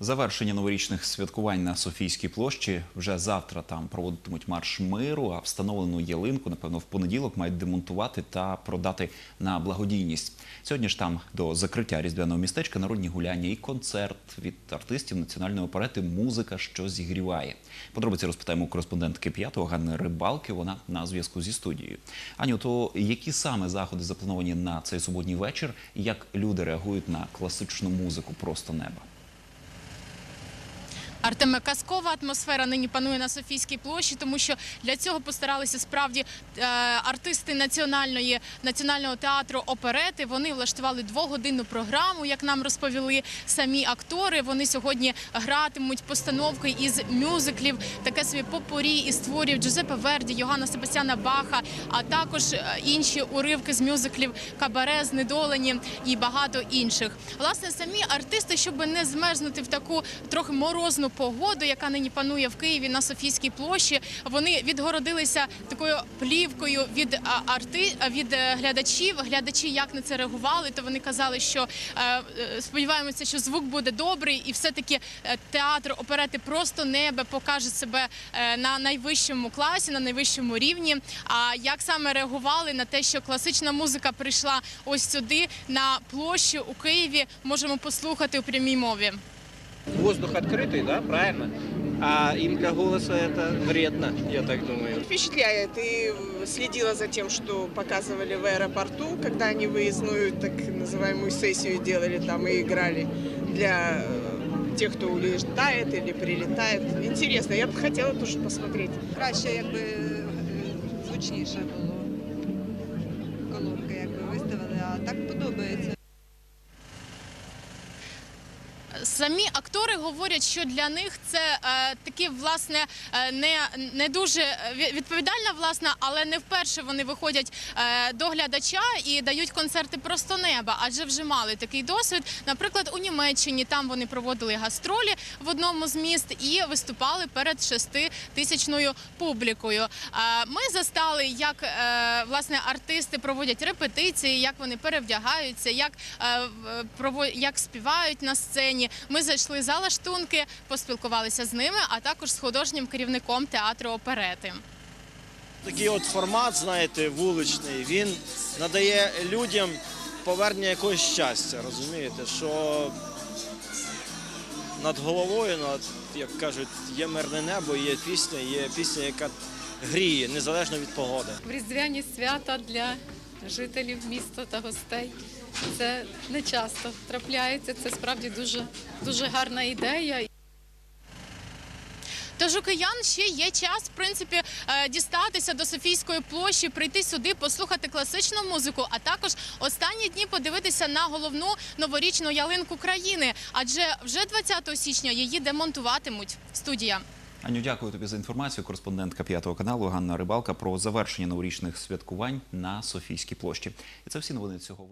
Завершення новорічних святкувань на Софійській площі вже завтра там проводитимуть марш миру. А встановлену ялинку, напевно, в понеділок мають демонтувати та продати на благодійність. Сьогодні ж там до закриття різдвяного містечка народні гуляння і концерт від артистів національної оперети Музика, що зігріває. Подробиці розпитаємо у кореспондентки п'ятого Ганни Рибалки. Вона на зв'язку зі студією. Аню, то які саме заходи заплановані на цей суботній вечір? І як люди реагують на класичну музику просто неба? Артеме казкова атмосфера нині панує на Софійській площі, тому що для цього постаралися справді е, артисти національної національного театру оперети. Вони влаштували двогодинну програму, як нам розповіли самі актори. Вони сьогодні гратимуть постановки із мюзиклів, таке собі попорі із творів Джузеппе Верді, Йоганна Себастьяна Баха, а також е, інші уривки з мюзиклів Кабаре, Знедолені і багато інших. Власне, самі артисти, щоб не змерзнути в таку трохи морозну погоду, яка нині панує в Києві на Софійській площі, вони відгородилися такою плівкою від арти від е, глядачів. Глядачі як на це реагували, то вони казали, що е, е, сподіваємося, що звук буде добрий, і все-таки театр оперети просто небе покаже себе на найвищому класі, на найвищому рівні. А як саме реагували на те, що класична музика прийшла ось сюди на площу у Києві, можемо послухати у прямій мові. Воздух открытый, да, правильно? А им для голоса это вредно, я так думаю. Впечатляет. И следила за тем, что показывали в аэропорту, когда они выездную так называемую сессию делали там и играли для э, тех, кто улетает или прилетает. Интересно, я бы хотела тоже посмотреть. краще, якби е, звучніше було. Колонки якби виставили, а так подобається. Самі актори говорять, що для них це е, такі власне е, не, дуже відповідальна власна, але не вперше вони виходять е, до глядача і дають концерти просто неба, адже вже мали такий досвід. Наприклад, у Німеччині там вони проводили гастролі в одному з міст і виступали перед шеститисячною публікою. Е, Ми застали, як е, власне артисти проводять репетиції, як вони перевдягаються, як, е, як співають на сцені. Ми зайшли за лаштунки, поспілкувалися з ними, а також з художнім керівником театру оперети. Такий от формат, знаєте, вуличний, він надає людям повернення якогось щастя, розумієте, що над головою, над, як кажуть, є мирне небо, є пісня, є пісня, яка гріє, незалежно від погоди. в різдвяні свята для жителів міста та гостей. Це не часто трапляється. Це справді дуже дуже гарна ідея. Тож у киян ще є час, в принципі, е, дістатися до Софійської площі, прийти сюди, послухати класичну музику, а також останні дні подивитися на головну новорічну ялинку країни. Адже вже 20 січня її демонтуватимуть. Студія. Аню, дякую тобі за інформацію. Кореспондентка п'ятого каналу Ганна Рибалка про завершення новорічних святкувань на Софійській площі. І це всі новини цього.